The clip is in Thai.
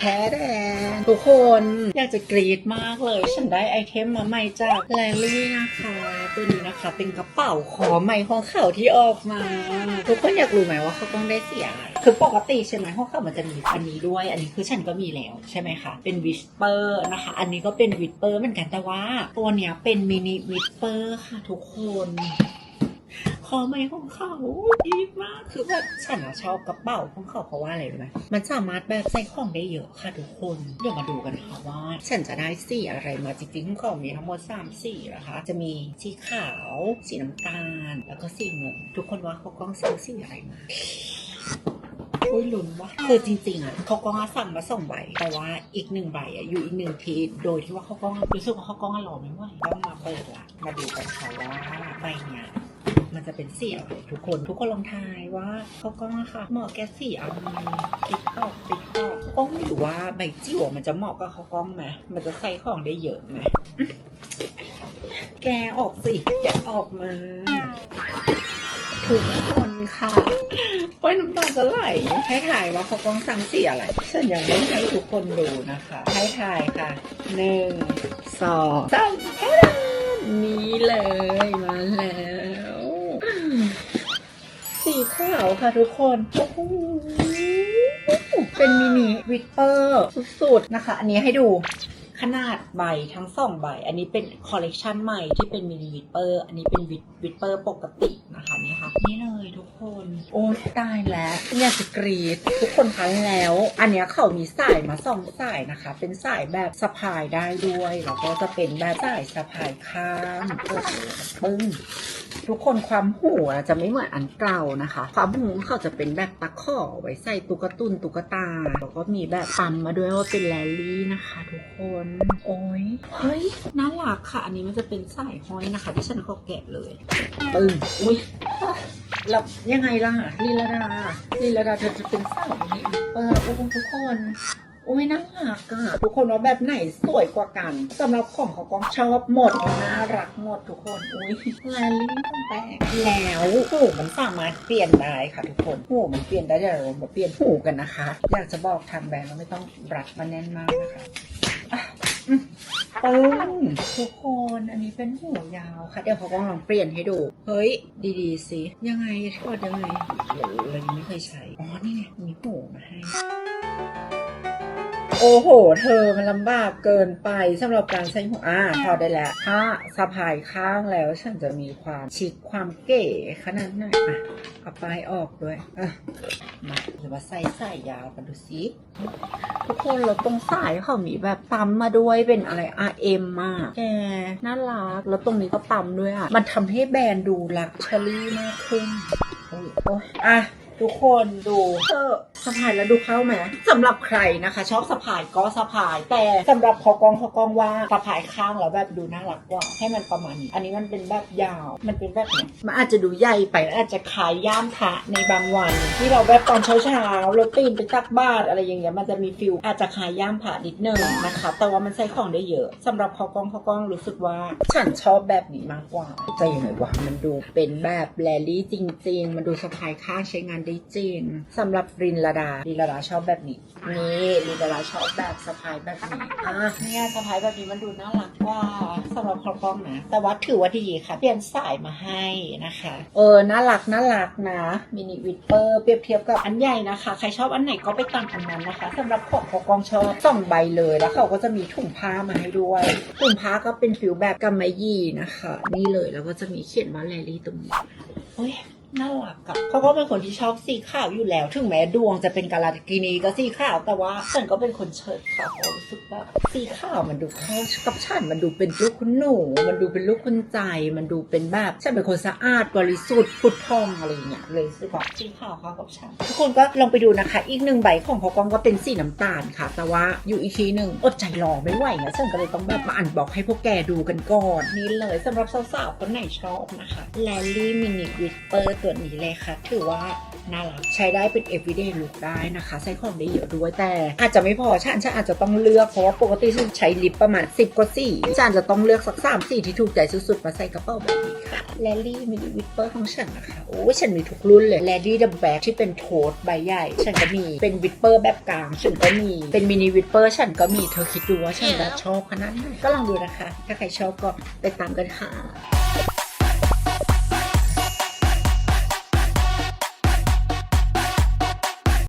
แท้แดงทุกคนอยากจะกรี๊ดมากเลย ฉันได้ไอเทมมาใหม่จากแลลี่นะคะ ตัวนี้นะคะเป็นกระเป๋าขอใหม่ของเขาที่ออกมา ทุกคนอยากรู้ไหมว่าเขาต้องได้เสียอะไรคือปกติใช่ไหมของเขามันจะมีอันนี้ด้วย อันนี้คือฉันก็มีแล้วใช่ไหมคะ เป็นวิสเปอร์นะคะ อันนี้ก็เป็นวิสเปอร์เหมือนกันแต่ว่า ตัวเนี้ยเป็นมินิวิสเปอร์ค่ะทุกคน คอไม้ของเขาดีมากคือแบบฉันอะชอบกระเป๋าของเขาเพราะว่าอะไรรู้ไหมมันสามารถแบบใส่ของได้เยอะค่ะทุกคนเดี๋ยวมาดูกันค่ะว่า ฉันจะได้สีอะไรมาจริงๆของเขามีทั้งหมด3สีนะคะ จะมีสีขาวสีน้ำตาล แล้วก็สีเงินทุกคนว่าเขากล้องซื้อสีอะไรมาโอ้ยลุ้นว่ะคือจริงๆอะเขากล้องสั่งมาส่งใบแต่ว่าอีกหนึ่งใบอะอยู่อีกหนึ่งทีโดยที่ว่าเขากล้องรู้สึกว่าเขากล้องอะรอไม่ไหวต้องมาเปิดละมาดูกันค่ะว่าใบเนี้ย มันจะเป็นสีอะไรทุกคน ทุกคนลองทายว่าเขากล้องอะค่ะเหมาะแก่สีอะไรติ๊กตอกติ๊กตอกก้องไม่รู้ว่าใบจิ๋วมันจะเหมาะกับเขากล้องไหมมันจะใส่ของได้เยอะไหมแกออกสิแกออกมาทุกคนค่ะโอ้ยน้ำตาจะไหลให้ถ่ายว่าเขากล้องสั่งสีอะไรฉันยังไม่ให้ทุกคนดูนะคะ ให้ถ่ายค่ะหนึ่งสองสามนี้เลยมาแล้ว ขาวค่ะทุกคนโอ้โหเป็นมินิวิปเปอร์สุดๆนะคะ อันนี้ให้ดู ขนาดใบทั้งสองใบ อันนี้เป็นคอลเลกชันใหม่ที่เป็นมินิวิปเปอร์ อันนี้เป็นวิปวิปเปอร์ปกตินะคะนี่ค่ะ นี่เลยทุกคน โอ้ตายแล้วอยากจะกรีด ทุกคนคะแล้ว อันเนี้ยเขามีสายมาสองสายนะคะ เป็นสายแบบสะพายได้ด้วย แล้วก็จะเป็นแบบสายสะพายข้างโอ้โหปึ้งทุกคนความหูอะจะไม่เหมือนอันเก่านะคะ ความหูเขาจะเป็นแบบตะข้อไว้ใส่ตุ๊กตุนตุ๊กตา แล้วก็มีแบบปั๊มมาด้วยว่าเป็นแลลี่นะคะ ทุกคนโอ้ยเฮ้ยน่ารักค่ะ อันนี้มันจะเป็นสายห้อยนะคะที่ฉันก็แกะเลยปึ้งอุ้ยแล้วยังไงล่ะลีลาดาลีลาดาเธอจะเป็นสาวนี้เออโอ้โหทุกคน โอ้ยน่ารักอะทุกคนว่าแบบไหนสวยกว่ากันสำหรับของเขาก็ชอบหมดน่ารักหมดทุกคนอุ้ยลายลี่ต้องแปลกแล้วหูมันสามารถเปลี่ยนได้ค่ะทุกคนหูมันเปลี่ยนได้เดี๋ยวเรามาเปลี่ยนหูกันนะคะ อยากจะบอกทางแบรนด์ว่าไม่ต้องรัดมาแน่นมากนะคะปึ้งทุกคนอันนี้เป็นหูยาวค่ะ เดี๋ยวเขาก็ลองเปลี่ยนให้ดู เฮ้ย ดีๆสิ ยังไงทอดยังไงเดี๋ยวเราไม่เคยใช้ อ๋อ นี่ไงมีหูมาให้ โอ้โห เธอมันลำบากเกินไปสำหรับการใช้หัวอ่าพอได้แล้วถ้าสะพายข้างแล้วฉันจะมีความชิคความเก๋ขนาดไหนอะเอาปลายออกด้วยอะมาหรือว่าใส่ใสายาวกันดูสิทุกคนเราตรงสายเขามีแบบปั๊มมาด้วยเป็นอะไร RM มากแกน่ารักแล้วตรงนี้ก็ปั๊มด้วยอะ มันทำให้แบรนด์ดูลักชัวรี่มากขึ้นโอ้ยอะทุกคนดูเออ สะพายแล้วดูเข้าไหมสำหรับใครนะคะ ชอบสะพายก็สะพาย แต่สำหรับเขากองเขากองว่าสะพายข้างแล้วแบบดูน่ารักกว่า ให้มันประมาณนี้ อันนี้มันเป็นแบบยาว มันเป็นแบบเนี้ยมันอาจจะดูใหญ่ไปอาจจะขายย่ามพระในบางวัน ที่เราแบบตอนเช้าเช้าๆเราตื่นไปตักบาตรอะไรอย่างเงี้ยมันจะมีฟิลอาจจะขายย่ามพระนิดนึงนะคะ แต่ว่ามันใส่ของได้เยอะสำหรับเขากองเขากองรู้สึกว่า ฉันชอบแบบนี้มากกว่าจะยังไงวะมันดูเป็นแบบแรลลี่จริง ๆ มันดูสะพายข้างใช้งานได้จริงสำหรับรินลาดารินลาดาชอบแบบนี้นี่รินลาดาชอบแบบสะพายแบบนี้อะเนี่ยสะพายแบบนี้มันดูน่ารักกว่าสำหรับเขากล้องนะแต่ว่าถือว่าดีค่ะเปลี่ยนสายมาให้นะคะ เออน่ารักน่ารักนะมินิวิปเปอร์เปรียบเทียบกับอันใหญ่นะคะ ใครชอบอันไหนก็ไปตามอันนั้นนะคะสำหรับของเขากล้องชอบสองใบเลยแล้วเขาก็จะมีถุงผ้ามาให้ด้วยถุงผ้าก็เป็นฟิลแบบกำมะหยี่นะคะ นี่เลยแล้วก็จะมีเขียนว่าแลลี่ตรงนี้โอ้ย น่ารักอะเขาก็เป็นคนที่ชอบสีขาวอยู่แล้ว ถึงแม้ดวงจะเป็นกาลากินีก็สีขาว แต่ว่าฉันก็เป็นคนเชิดขาวรู้สึกว่าสีขาวมันดูเข้ากับฉันมันดูเป็นลูกคุณหนู มันดูเป็นลูกคุณใจ มันดูเป็นแบบฉันเป็นคนสะอาดบริสุทธิ์พุทธองอะไรอย่างเงี้ยเลยสึกว่าสีขาวเข้ากับฉันทุกคนก็ลองไปดูนะคะ อีกหนึ่งใบของเขากองก็เป็นสีน้ำตาลค่ะ แต่ว่าอยู่อีกทีหนึ่งอดใจรอไม่ไหวนะฉันก็เลยต้องแบบมาอ่านบอกให้พวกแกดูกันก่อนนี่เลยสำหรับสาวๆคนไหนชอบนะคะแลลี่มินิวิสเปอร์ตัวนี้เลยค่ะ ถือว่าน่ารักใช้ได้เป็น everyday look ได้นะคะใส่ของได้เยอะด้วยแต่ อาจจะไม่พอฉันฉันอาจจะต้องเลือกเพราะว่าปกติฉันใช้ลิปประมาณ 10กว่าสีฉันอาจจะต้องเลือกสัก 3 สีที่ถูกใจสุดๆ มาใส่กระเป๋าแบบนี้ค่ะแลลี่มินิวิปเปอร์ของฉันนะคะ โอ้ยฉันมีทุกรุ่นเลยแลลี่ดับแบกที่เป็นโทสใบใหญ่ ฉันก็มีเป็นวิปเปอร์แบบกลางฉันก็มีเป็นมินิวิปเปอร์ฉันก็มีเธอคิดดูว่าฉันจะชอบขนาดไหนก็ลองดูนะคะ ถ้าใครชอบก็ไปตามกันค่ะ